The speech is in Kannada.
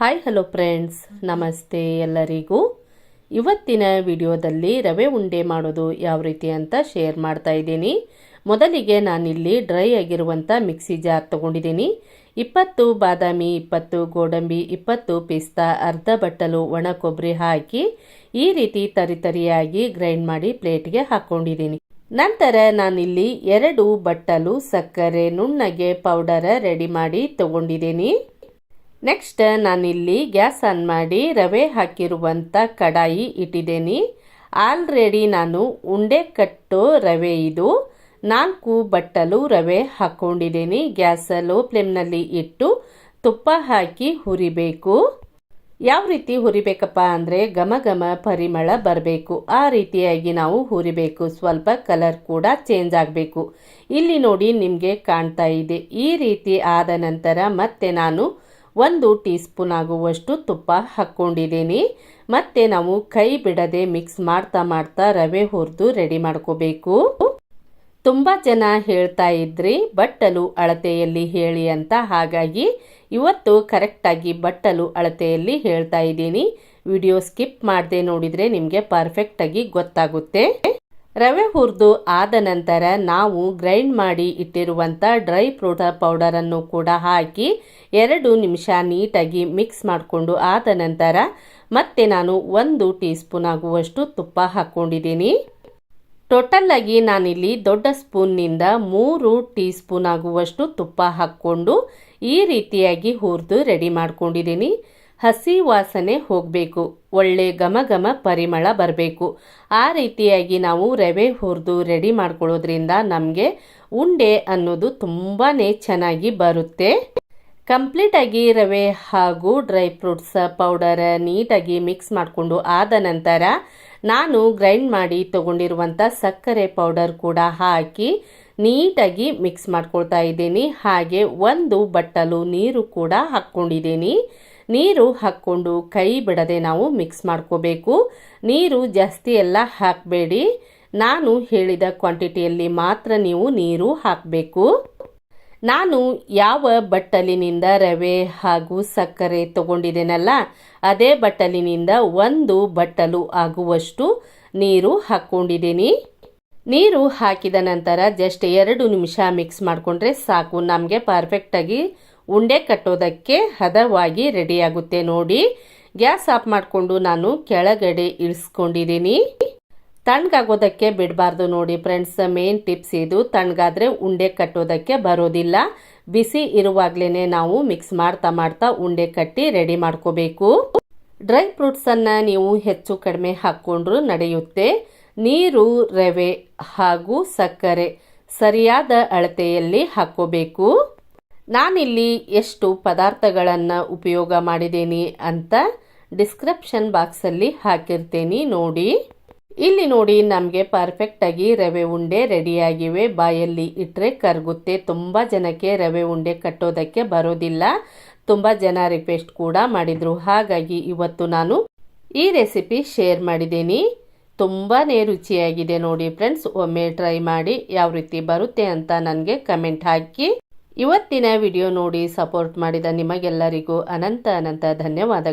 ಹಾಯ್ ಹಲೋ ಫ್ರೆಂಡ್ಸ್ ನಮಸ್ತೆ ಎಲ್ಲರಿಗೂ. ಇವತ್ತಿನ ವಿಡಿಯೋದಲ್ಲಿ ರವೆ ಉಂಡೆ ಮಾಡೋದು ಯಾವ ರೀತಿ ಅಂತ ಶೇರ್ ಮಾಡ್ತಾ ಇದ್ದೀನಿ. ಮೊದಲಿಗೆ ನಾನಿಲ್ಲಿ ಡ್ರೈ ಆಗಿರುವಂಥ ಮಿಕ್ಸಿ ಜಾರ್ ತಗೊಂಡಿದ್ದೀನಿ. ಇಪ್ಪತ್ತು ಬಾದಾಮಿ, ಇಪ್ಪತ್ತು ಗೋಡಂಬಿ, ಇಪ್ಪತ್ತು ಪಿಸ್ತಾ, ಅರ್ಧ ಬಟ್ಟಲು, ಒಣ ಕೊಬ್ಬರಿ ಹಾಕಿ ಈ ರೀತಿ ತರಿತರಿಯಾಗಿ ಗ್ರೈಂಡ್ ಮಾಡಿ ಪ್ಲೇಟ್ಗೆ ಹಾಕ್ಕೊಂಡಿದ್ದೀನಿ ನಂತರ ನಾನಿಲ್ಲಿ ಎರಡು ಬಟ್ಟಲು, ಸಕ್ಕರೆ, ನುಣ್ಣಗೆ ಪೌಡರ ರೆಡಿ ಮಾಡಿ ತಗೊಂಡಿದ್ದೀನಿ. ನೆಕ್ಸ್ಟ್ ನಾನಿಲ್ಲಿ ಗ್ಯಾಸ್ ಆನ್ ಮಾಡಿ ರವೆ ಹಾಕಿರುವಂಥ ಕಡಾಯಿ ಇಟ್ಟಿದ್ದೀನಿ. ಆಲ್ರೆಡಿ ನಾನು ಉಂಡೆ ಕಟ್ಟು ರವೆ ಇದು, ನಾಲ್ಕು ಬಟ್ಟಲು ರವೆ ಹಾಕ್ಕೊಂಡಿದ್ದೀನಿ ಗ್ಯಾಸ್ ಲೋ ಫ್ಲೇಮ್ನಲ್ಲಿ ಇಟ್ಟು ತುಪ್ಪ ಹಾಕಿ ಹುರಿಬೇಕು. ಯಾವ ರೀತಿ ಹುರಿಬೇಕಪ್ಪ ಅಂದರೆ ಘಮ ಘಮ ಪರಿಮಳ ಬರಬೇಕು. ಆ ರೀತಿಯಾಗಿ ನಾವು ಹುರಿಬೇಕು. ಸ್ವಲ್ಪ ಕಲರ್ ಕೂಡ ಚೇಂಜ್ ಆಗಬೇಕು. ಇಲ್ಲಿ ನೋಡಿ ನಿಮಗೆ ಕಾಣ್ತಾ ಇದೆ. ಈ ರೀತಿ ಆದ ನಂತರ ಮತ್ತೆ ನಾನು ಒಂದು ಟೀ ಸ್ಪೂನ್ ಆಗುವಷ್ಟು ತುಪ್ಪ ಹಾಕ್ಕೊಂಡಿದ್ದೀನಿ. ಮತ್ತೆ ನಾವು ಕೈ ಬಿಡದೆ ಮಿಕ್ಸ್ ಮಾಡ್ತಾ ಮಾಡ್ತಾ ರವೆ ಹುರಿದು ರೆಡಿ ಮಾಡ್ಕೋಬೇಕು. ತುಂಬ ಜನ ಹೇಳ್ತಾ ಇದ್ರಿ, ಬಟ್ಟಲು ಅಳತೆಯಲ್ಲಿ ಹೇಳಿ ಅಂತ. ಹಾಗಾಗಿ ಇವತ್ತು ಕರೆಕ್ಟಾಗಿ ಬಟ್ಟಲು ಅಳತೆಯಲ್ಲಿ ಹೇಳ್ತಾ ಇದ್ದೀನಿ. ವಿಡಿಯೋ ಸ್ಕಿಪ್ ಮಾಡದೆ ನೋಡಿದರೆ ನಿಮಗೆ ಪರ್ಫೆಕ್ಟಾಗಿ ಗೊತ್ತಾಗುತ್ತೆ. ರವೆ ಹುರಿದು ಆದ ನಂತರ ನಾವು ಗ್ರೈಂಡ್ ಮಾಡಿ ಇಟ್ಟಿರುವಂಥ ಡ್ರೈ ಫ್ರೂಟ್ ಪೌಡರನ್ನು ಕೂಡ ಹಾಕಿ ಎರಡು ನಿಮಿಷ ನೀಟಾಗಿ ಮಿಕ್ಸ್ ಮಾಡಿಕೊಂಡು ಆದ ನಂತರ ಮತ್ತೆ ನಾನು ಒಂದು ಟೀ ಸ್ಪೂನ್ ಆಗುವಷ್ಟು ತುಪ್ಪ ಹಾಕ್ಕೊಂಡಿದ್ದೀನಿ ಟೋಟಲ್ಲಾಗಿ ನಾನಿಲ್ಲಿ ದೊಡ್ಡ ಸ್ಪೂನ್ನಿಂದ ಮೂರು ಟೀ ಸ್ಪೂನ್ ಆಗುವಷ್ಟು ತುಪ್ಪ ಹಾಕ್ಕೊಂಡು ಈ ರೀತಿಯಾಗಿ ಹುರಿದು ರೆಡಿ ಮಾಡ್ಕೊಂಡಿದ್ದೀನಿ. ಹಸಿ ವಾಸನೆ ಹೋಗಬೇಕು. ಒಳ್ಳೆ ಘಮ ಘಮ ಪರಿಮಳ ಬರಬೇಕು. ಆ ರೀತಿಯಾಗಿ ನಾವು ರವೆ ಹುರಿದು ರೆಡಿ ಮಾಡ್ಕೊಳ್ಳೋದ್ರಿಂದ ನಮಗೆ ಉಂಡೆ ಅನ್ನೋದು ತುಂಬಾ ಚೆನ್ನಾಗಿ ಬರುತ್ತೆ. ಕಂಪ್ಲೀಟಾಗಿ ರವೆ ಹಾಗೂ ಡ್ರೈ ಫ್ರೂಟ್ಸ್ ಪೌಡರ್ ನೀಟಾಗಿ ಮಿಕ್ಸ್ ಮಾಡಿಕೊಂಡು ಆದ ನಂತರ ನಾನು ಗ್ರೈಂಡ್ ಮಾಡಿ ತಗೊಂಡಿರುವಂಥ ಸಕ್ಕರೆ ಪೌಡರ್ ಕೂಡ ಹಾಕಿ ನೀಟಾಗಿ ಮಿಕ್ಸ್ ಮಾಡ್ಕೊಳ್ತಾ ಇದ್ದೀನಿ. ಹಾಗೆ ಒಂದು ಬಟ್ಟಲು ನೀರು ಕೂಡ ಹಾಕ್ಕೊಂಡಿದ್ದೀನಿ. ನೀರು ಹಾಕ್ಕೊಂಡು ಕೈ ಬಿಡದೆ ನಾವು ಮಿಕ್ಸ್ ಮಾಡ್ಕೋಬೇಕು. ನೀರು ಜಾಸ್ತಿ ಎಲ್ಲ ಹಾಕಬೇಡಿ. ನಾನು ಹೇಳಿದ ಕ್ವಾಂಟಿಟಿಯಲ್ಲಿ ಮಾತ್ರ ನೀವು ನೀರು ಹಾಕಬೇಕು. ನಾನು ಯಾವ ಬಟ್ಟಲಿನಿಂದ ರವೆ ಹಾಗೂ ಸಕ್ಕರೆ ತಗೊಂಡಿದ್ದೇನಲ್ಲ, ಅದೇ ಬಟ್ಟಲಿನಿಂದ ಒಂದು ಬಟ್ಟಲು ಆಗುವಷ್ಟು ನೀರು ಹಾಕ್ಕೊಂಡಿದ್ದೀನಿ. ನೀರು ಹಾಕಿದ ನಂತರ ಜಸ್ಟ್ ಎರಡು ನಿಮಿಷ ಮಿಕ್ಸ್ ಮಾಡಿಕೊಂಡ್ರೆ ಸಾಕು. ನಮಗೆ ಪರ್ಫೆಕ್ಟಾಗಿ ಉಂಡೆ ಕಟ್ಟೋದಕ್ಕೆ ಹದವಾಗಿ ರೆಡಿಯಾಗುತ್ತೆ ನೋಡಿ. ಗ್ಯಾಸ್ ಆಫ್ ಮಾಡಿಕೊಂಡು ನಾನು ಕೆಳಗಡೆ ಇಳಿಸ್ಕೊಂಡಿದ್ದೀನಿ. ತಣ್ಣಗಾಗೋದಕ್ಕೆ ಬಿಡಬಾರ್ದು ನೋಡಿ ಫ್ರೆಂಡ್ಸ್. ಮೇನ್ ಟಿಪ್ಸ್ ಇದು. ತಣ್ಣಗಾದರೆ ಉಂಡೆ ಕಟ್ಟೋದಕ್ಕೆ ಬರೋದಿಲ್ಲ. ಬಿಸಿ ಇರುವಾಗಲೇ ನಾವು ಮಿಕ್ಸ್ ಮಾಡ್ತಾ ಮಾಡ್ತಾ ಉಂಡೆ ಕಟ್ಟಿ ರೆಡಿ ಮಾಡ್ಕೋಬೇಕು. ಡ್ರೈ ಫ್ರೂಟ್ಸನ್ನು ನೀವು ಹೆಚ್ಚು ಕಡಿಮೆ ಹಾಕ್ಕೊಂಡ್ರು ನಡೆಯುತ್ತೆ. ನೀರು, ರವೆ ಹಾಗೂ ಸಕ್ಕರೆ ಸರಿಯಾದ ಅಳತೆಯಲ್ಲಿ ಹಾಕ್ಕೋಬೇಕು. ನಾನಿಲ್ಲಿ ಎಷ್ಟು ಪದಾರ್ಥಗಳನ್ನು ಉಪಯೋಗ ಮಾಡಿದ್ದೀನಿ ಅಂತ ಡಿಸ್ಕ್ರಿಪ್ಷನ್ ಬಾಕ್ಸಲ್ಲಿ ಹಾಕಿರ್ತೀನಿ ನೋಡಿ. ಇಲ್ಲಿ ನೋಡಿ ನಮಗೆ ಪರ್ಫೆಕ್ಟಾಗಿ ರವೆ ಉಂಡೆ ರೆಡಿಯಾಗಿವೆ. ಬಾಯಲ್ಲಿ ಇಟ್ಟರೆ ಕರಗುತ್ತೆ. ತುಂಬ ಜನಕ್ಕೆ ರವೆ ಉಂಡೆ ಕಟ್ಟೋದಕ್ಕೆ ಬರೋದಿಲ್ಲ. ತುಂಬ ಜನ ರಿಕ್ವೆಸ್ಟ್ ಕೂಡ ಮಾಡಿದರು. ಹಾಗಾಗಿ ಇವತ್ತು ನಾನು ಈ ರೆಸಿಪಿ ಶೇರ್ ಮಾಡಿದ್ದೀನಿ. ತುಂಬಾ ರುಚಿಯಾಗಿದೆ ನೋಡಿ ಫ್ರೆಂಡ್ಸ್ ಒಮ್ಮೆ ಟ್ರೈ ಮಾಡಿ ಯಾವ ರೀತಿ ಬರುತ್ತೆ ಅಂತ ನನಗೆ ಕಮೆಂಟ್ ಹಾಕಿ. ಇವತ್ತಿನ ವಿಡಿಯೋ ನೋಡಿ ಸಪೋರ್ಟ್ ಮಾಡಿದ ನಿಮಗೆಲ್ಲರಿಗೂ ಅನಂತ ಅನಂತ ಧನ್ಯವಾದ